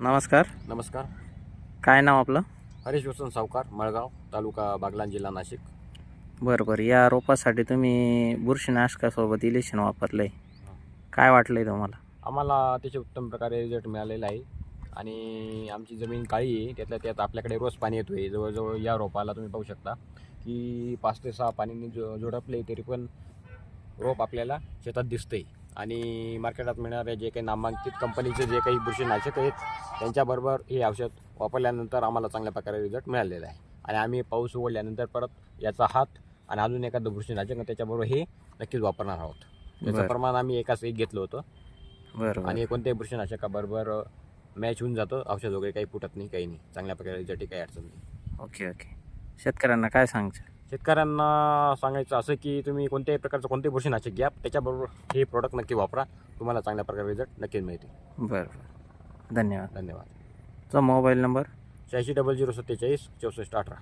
नमस्कार. नमस्कार. काय नाव आपलं? हरीश वसंत सावकार मळगाव तालुका बागलाण जिल्हा नाशिक. बरं बरं. या रोपासाठी तुम्ही बुरशीनाशकासोबत इलेक्शन वापरलं आहे काय वाटलं आहे तुम्हाला? आम्हाला त्याचे उत्तम प्रकारे रिझल्ट मिळालेला आहे. आणि आमची जमीन काळी आहे. त्यातल्या त्यात आपल्याकडे रोज पाणी येतो आहे जवळजवळ या रोपाला तुम्ही पाहू शकता की पाच ते सहा पाणीने जो जोडपले तरी पण रोप आपल्याला शेतात दिसतंय. आणि मार्केटात मिळणारे जे काही नामांकित कंपनीचे जे काही बुरशीनाशक आहेत त्यांच्याबरोबर हे औषध वापरल्यानंतर आम्हाला चांगल्या प्रकारे रिझल्ट मिळालेला आहे. आणि आम्ही पाऊस उघडल्यानंतर परत याचा हात आणि अजून एखादं बुरशीनाशक त्याच्याबरोबर हे नक्कीच वापरणार आहोत. त्याचं. प्रमाण आम्ही एकाच एक घेतलं होतं. बरं आणि कोणत्याही बुरशीनाशकाबरोबर मॅच होऊन जातं. औषध वगैरे काही फुटत नाही काही नाही. चांगल्या प्रकारे रिझल्ट काही अडचण नाही. Okay okay. शेतकऱ्यांना काय सांगचं शेतकऱ्यांना सांगायचं असं की तुम्ही कोणत्याही प्रकारचं कोणतेही बुरशीनाशक घ्या त्याच्याबरोबर हे प्रोडक्ट नक्की वापरा. तुम्हाला चांगल्या प्रकारे रिझल्ट नक्कीच मिळते बरं बरं. धन्यवाद. धन्यवाद. तुझा मोबाईल नंबर शहाऐंशी डबल झिरो सत्तेचाळीस चौसष्ट अठरा.